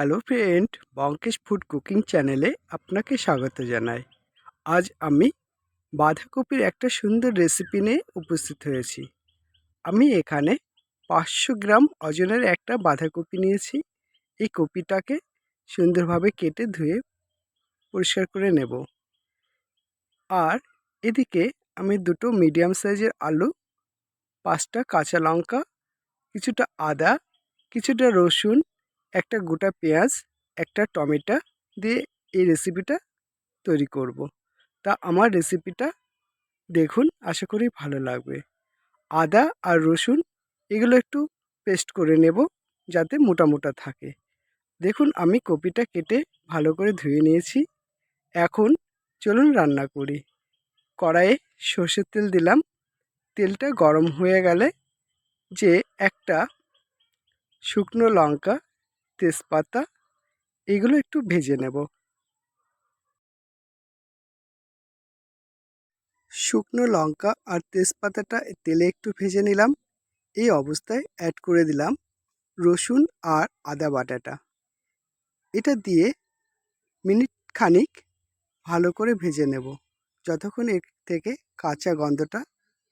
Hello friend Bankesh food cooking চ্যানেলে আপনাকে স্বাগত জানাই। আজ আমি বাঁধাকপির একটা সুন্দর রেসিপি নিয়ে উপস্থিত হয়েছি। আমি এখানে পাঁচশো গ্রাম ওজনের একটা বাঁধাকপি নিয়েছি। এই কপিটাকে সুন্দরভাবে কেটে ধুয়ে পরিষ্কার করে নেব। আর এদিকে আমি দুটো মিডিয়াম সাইজের আলু, পাঁচটা কাঁচা লঙ্কা, কিছুটা আদা, কিছুটা রসুন একটা গোটা পেঁয়াজ, একটা টমেটো দিয়ে এই রেসিপিটা তৈরি করব। তা আমার রেসিপিটা দেখুন, আশা করি ভালো লাগবে। আদা আর রসুন এগুলো একটু পেস্ট করে নেব যাতে মোটা মোটা থাকে। দেখুন, আমি কপিটা কেটে ভালো করে ধুয়ে নিয়েছি। এখন চলুন রান্না করি। কড়াইয়ে সর্ষের তেল দিলাম। তেলটা গরম হয়ে গেলে যে একটা শুকনো লঙ্কা তেজপাতা, এগুলো একটু ভেজে নেব। শুকনো লঙ্কা আর তেজপাতাটা তেলে একটু ভেজে নিলাম। এই অবস্থায় অ্যাড করে দিলাম রসুন আর আদা বাটাটা। এটা দিয়ে মিনিট খানিক ভালো করে ভেজে নেব, যতক্ষণ এর থেকে কাঁচা গন্ধটা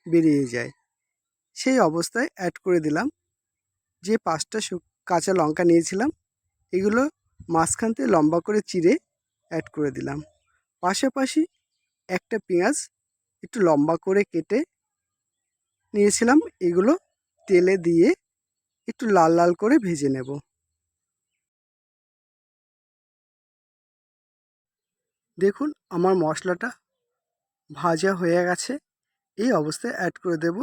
বেরিয়ে যায়। সেই অবস্থায় অ্যাড করে দিলাম যে পাঁচটা কাঁচা লঙ্কা নিয়েছিলাম এগুলো মাঝখান থেকে লম্বা করে চিড়ে অ্যাড করে দিলাম। পাশাপাশি একটা পেঁয়াজ একটু লম্বা করে কেটে নিয়েছিলাম। এগুলো তেলে দিয়ে একটু লাল লাল করে ভেজে নেব। দেখুন আমার মশলাটা ভাজা হয়ে গেছে। এই অবস্থায় অ্যাড করে দেব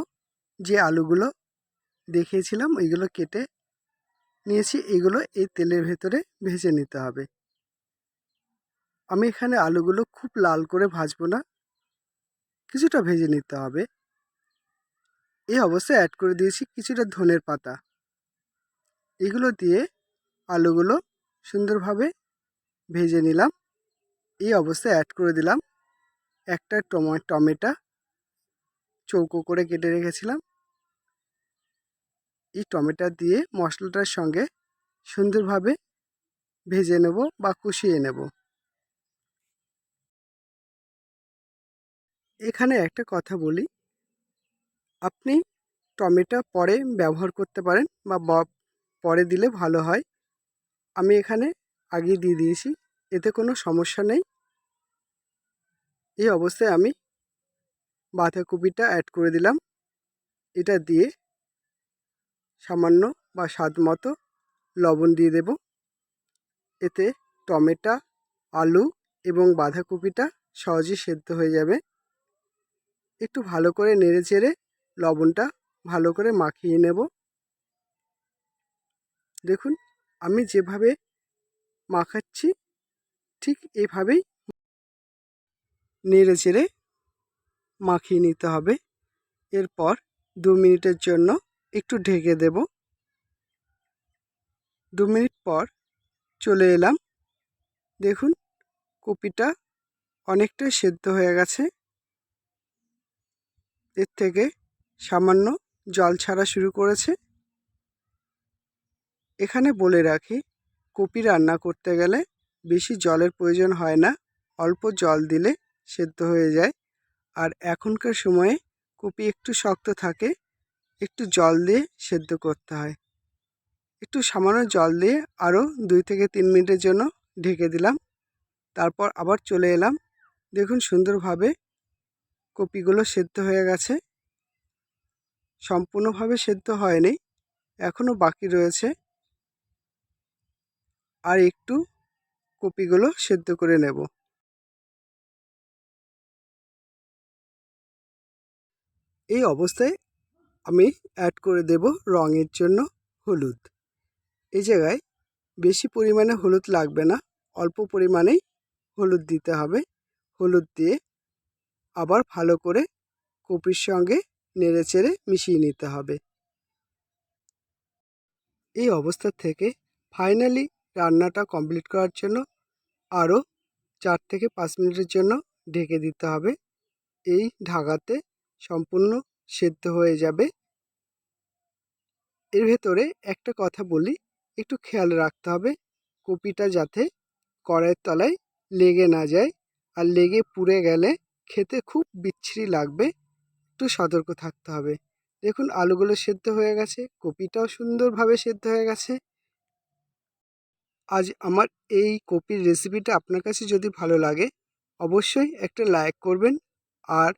যে আলুগুলো দেখিয়েছিলাম ওইগুলো কেটে নিয়েছি, এগুলো এই তেলের ভেতরে ভেজে নিতে হবে। আমি এখানে আলুগুলো খুব লাল করে ভাজবো না। কিছুটা ভেজে নিতে হবে। এই অবস্থায় অ্যাড করে দিয়েছি কিছুটা ধনের পাতা। এগুলো দিয়ে আলুগুলো সুন্দরভাবে ভেজে নিলাম। এই অবস্থায় অ্যাড করে দিলাম একটা টমেটো চৌকো করে কেটে রেখেছিলাম। এই টমেটো দিয়ে মশলাটার সঙ্গে সুন্দরভাবে ভেজে নেব বা কষিয়ে নেব। এখানে একটা কথা বলি। আপনি টমেটো পরে ব্যবহার করতে পারেন বা পরে দিলে ভালো হয়। আমি এখানে আগে দিয়ে দিয়েছি, এতে কোনো সমস্যা নেই। এই অবস্থায় আমি বাঁধাকপিটা অ্যাড করে দিলাম। এটা দিয়ে সামান্য বা স্বাদ মতো লবণ দিয়ে দেব। এতে টমেটো, আলু এবং বাঁধাকপিটা সহজেই সেদ্ধ হয়ে যাবে। একটু ভালো করে নেড়ে চেড়ে লবণটা ভালো করে মাখিয়ে নেব। দেখুন, আমি যেভাবে মাখাচ্ছি, ঠিক এভাবেই নেড়ে চেড়ে মাখিয়ে নিতে হবে। এরপর দু মিনিটের জন্য একটু ঢেকে দেব। দু মিনিট পর চলে এলাম। দেখুন, কপিটা অনেকটাই সেদ্ধ হয়ে গেছে। এর থেকে সামান্য জল ছাড়া শুরু করেছে। এখানে বলে রাখি, কপি রান্না করতে গেলে বেশি জলের প্রয়োজন হয় না। অল্প জল দিলে সেদ্ধ হয়ে যায়। আর এখনকার সময়ে কপি একটু শক্ত থাকে একটু জল দিয়ে সেদ্ধ করতে হয়। একটু সামান্য জল দিয়ে আরও দুই থেকে তিন মিনিটের জন্য ঢেকে দিলাম। তারপর আবার চলে এলাম। দেখুন সুন্দরভাবে কপিগুলো সেদ্ধ হয়ে গেছে। সম্পূর্ণভাবে সেদ্ধ হয়নি এখনও বাকি রয়েছে। আর একটু কপিগুলো সেদ্ধ করে নেব। এই অবস্থায় আমি অ্যাড করে দেব রঙের জন্য হলুদ। এই জায়গায় বেশি পরিমাণে হলুদ লাগবে না, অল্প পরিমাণেই হলুদ দিতে হবে। হলুদ দিয়ে আবার ভালো করে কপির সঙ্গে নেড়ে চেড়ে মিশিয়ে নিতে হবে। এই অবস্থা থেকে ফাইনালি রান্নাটা কমপ্লিট করার জন্য আরও চার থেকে পাঁচ মিনিটের জন্য ঢেকে দিতে হবে। এই ঢাকাতে সম্পূর্ণ সেদ্ধ হয়ে যাবে। এর ভেতরে একটা কথা বলি, একটু খেয়াল রাখতে হবে। কপিটা যাতে কড়াইয়ের তলায় লেগে না যায় আর লেগে পুড়ে গেলে খেতে খুব বিচ্ছিরি লাগবে। একটু সতর্ক থাকতে হবে। দেখুন, আলুগুলো সেদ্ধ হয়ে গেছে, কপিটাও সুন্দরভাবে সেদ্ধ হয়ে গেছে। আজ আমার এই কপির রেসিপিটা আপনার কাছে যদি ভালো লাগে, অবশ্যই একটা লাইক করবেন আর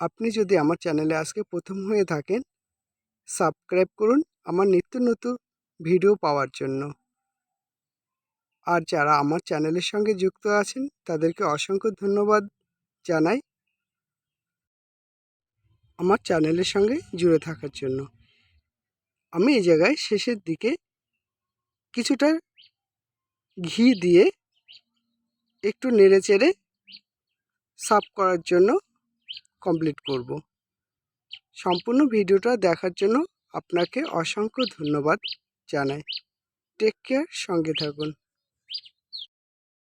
আপনি যদি আমার চ্যানেলে আজকে প্রথম হয়ে থাকেন, সাবস্ক্রাইব করুন আমার নিত্য নতুন ভিডিও পাওয়ার জন্য। আর যারা আমার চ্যানেলের সঙ্গে যুক্ত আছেন, তাদেরকে অসংখ্য ধন্যবাদ জানাই আমার চ্যানেলের সঙ্গে জুড়ে থাকার জন্য। আমি এই জায়গায় শেষের দিকে কিছুটা ঘি দিয়ে একটু নেড়ে চেড়ে সার্ভ করার জন্য কমপ্লিট করব। সম্পূর্ণ ভিডিওটা দেখার জন্য আপনাকে অসংখ্য ধন্যবাদ জানাই। টেক কেয়ার সঙ্গে থাকুন।